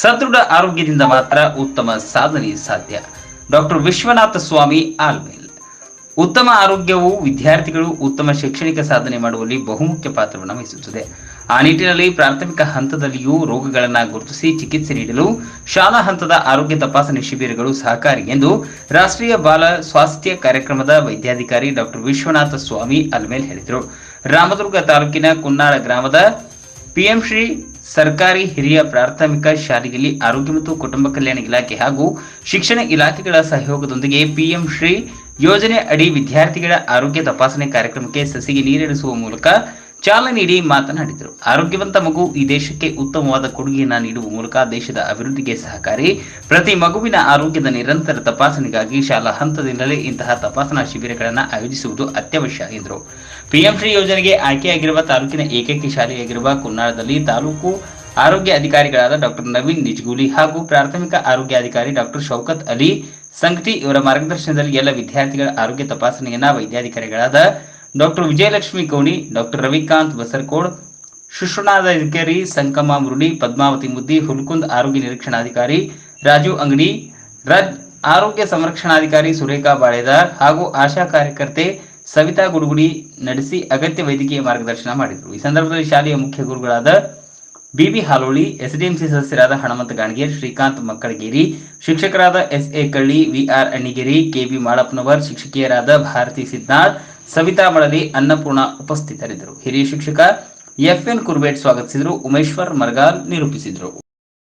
ಸದೃಢ ಆರೋಗ್ಯದಿಂದ ಮಾತ್ರ ಉತ್ತಮ ಸಾಧನೆ ಸಾಧ್ಯ. ಡಾಕ್ಟರ್ ವಿಶ್ವನಾಥ ಸ್ವಾಮಿ ಆಲ್ಮೇಲ್. ಉತ್ತಮ ಆರೋಗ್ಯವು ವಿದ್ಯಾರ್ಥಿಗಳು ಉತ್ತಮ ಶೈಕ್ಷಣಿಕ ಸಾಧನೆ ಮಾಡುವಲ್ಲಿ ಬಹುಮುಖ್ಯ ಪಾತ್ರವನ್ನು ವಹಿಸುತ್ತದೆ. ಆ ನಿಟ್ಟಿನಲ್ಲಿ ಪ್ರಾಥಮಿಕ ಹಂತದಲ್ಲಿಯೂ ರೋಗಗಳನ್ನು ಗುರುತಿಸಿ ಚಿಕಿತ್ಸೆ ನೀಡಲು ಶಾಲಾ ಹಂತದ ಆರೋಗ್ಯ ತಪಾಸಣೆ ಶಿಬಿರಗಳು ಸಹಕಾರಿ ಎಂದು ರಾಷ್ಟ್ರೀಯ ಬಾಲ ಸ್ವಾಸ್ಥ್ಯ ಕಾರ್ಯಕ್ರಮದ ವೈದ್ಯಾಧಿಕಾರಿ ಡಾಕ್ಟರ್ ವಿಶ್ವನಾಥ ಸ್ವಾಮಿ ಅಲ್ಮೇಲ್ ಹೇಳಿದರು. ರಾಮದುರ್ಗ ತಾಲೂಕಿನ ಕುನ್ನಾಳ ಗ್ರಾಮದ ಪಿಎಂ ಶ್ರೀ ಸರ್ಕಾರಿ ಹಿರಿಯ ಪ್ರಾಥಮಿಕ ಶಾಲೆಯಲ್ಲಿ ಆರೋಗ್ಯ ಮತ್ತು ಕುಟುಂಬ ಕಲ್ಯಾಣ ಇಲಾಖೆ ಹಾಗೂ ಶಿಕ್ಷಣ ಇಲಾಖೆಗಳ ಸಹಯೋಗದೊಂದಿಗೆ ಪಿಎಂ ಶ್ರೀ ಯೋಜನೆ ಅಡಿ ವಿದ್ಯಾರ್ಥಿಗಳ ಆರೋಗ್ಯ ತಪಾಸಣೆ ಕಾರ್ಯಕ್ರಮಕ್ಕೆ ಸಸಿಗೆ ನೀರಿಳಿಸುವ ಮೂಲಕ ಚಾಲನೆ ನೀಡಿ ಮಾತನಾಡಿದರು. ಆರೋಗ್ಯವಂತ ಮಗು ಈ ದೇಶಕ್ಕೆ ಉತ್ತಮವಾದ ಕೊಡುಗೆಯನ್ನು ನೀಡುವ ಮೂಲಕ ದೇಶದ ಅಭಿವೃದ್ಧಿಗೆ ಸಹಕಾರಿ. ಪ್ರತಿ ಮಗುವಿನ ಆರೋಗ್ಯದ ನಿರಂತರ ತಪಾಸಣೆಗಾಗಿ ಶಾಲಾ ಹಂತದಿಂದಲೇ ಇಂತಹ ತಪಾಸಣಾ ಶಿಬಿರಗಳನ್ನು ಆಯೋಜಿಸುವುದು ಅತ್ಯವಶ್ಯ, ಎಂದರು. ಪಿಎಂ ಶ್ರೀ ಯೋಜನೆಗೆ ಆಯ್ಕೆಯಾಗಿರುವ ತಾಲೂಕಿನ ಏಕೈಕ ಶಾಲೆಯಾಗಿರುವ ಕುನ್ನಾಳದಲ್ಲಿ ತಾಲೂಕು ಆರೋಗ್ಯ ಅಧಿಕಾರಿಗಳಾದ ಡಾಕ್ಟರ್ ನವೀನ್ ನಿಜ್ಗೂಲಿ ಹಾಗೂ ಪ್ರಾಥಮಿಕ ಆರೋಗ್ಯ ಅಧಿಕಾರಿ ಡಾಕ್ಟರ್ ಶೌಕತ್ ಅಲಿ ಸಂಘಟಿ ಇವರ ಮಾರ್ಗದರ್ಶನದಲ್ಲಿ ಎಲ್ಲ ವಿದ್ಯಾರ್ಥಿಗಳ ಆರೋಗ್ಯ ತಪಾಸಣೆಯನ್ನು ವೈದ್ಯಾಧಿಕಾರಿಗಳಾದ ಡಾಕ್ಟರ್ ವಿಜಯಲಕ್ಷ್ಮಿ ಕೋಣಿ, ಡಾಕ್ಟರ್ ರವಿಕಾಂತ್ ಬಸರ್ಕೋಡ್ ಶಿಶುನಾಧಾಧಿಕಾರಿ ಸಂಕಮ ಮುರುಳಿ ಪದ್ಮಾವತಿ ಮುದ್ದಿ, ಹುಲ್ಕುಂದ್ ಆರೋಗ್ಯ ನಿರೀಕ್ಷಣಾಧಿಕಾರಿ ರಾಜು ಅಂಗಡಿ, ರಾಜ್ ಆರೋಗ್ಯ ಸಂರಕ್ಷಣಾಧಿಕಾರಿ ಸುರೇಖಾ ಬಾಳೆದಾರ್ ಹಾಗೂ ಆಶಾ ಕಾರ್ಯಕರ್ತೆ ಸವಿತಾ ಗುಡುಗುಡಿ ನಡೆಸಿ ಅಗತ್ಯ ವೈದ್ಯಕೀಯ ಮಾರ್ಗದರ್ಶನ ಮಾಡಿದರು. ಈ ಸಂದರ್ಭದಲ್ಲಿ ಶಾಲೆಯ ಮುಖ್ಯ ಗುರುಗಳಾದ ಬಿಬಿ ಹಾಲೋಳಿ, ಎಸ್ಡಿಎಂಸಿ ಸದಸ್ಯರಾದ ಹಣಮಂತ ಗಾಣಗೇರ್, ಶ್ರೀಕಾಂತ್ ಮಕ್ಕಳಗೇರಿ, ಶಿಕ್ಷಕರಾದ S A Kalli V R Annigeri K B Malappanavar, ಶಿಕ್ಷಕಿಯರಾದ Bharathi Sidnal Savitha Malali Annapurna ಉಪಸ್ಥಿತರಿದ್ದರು. ಹಿರಿಯ ಶಿಕ್ಷಕ ಎಫ್ಎನ್ ಕುರ್ಬೇಟ್ ಸ್ವಾಗತಿಸಿದರು. ಉಮೇಶ್ವರ್ ಮರ್ಗಾಲ್ ನಿರೂಪಿಸಿದರು.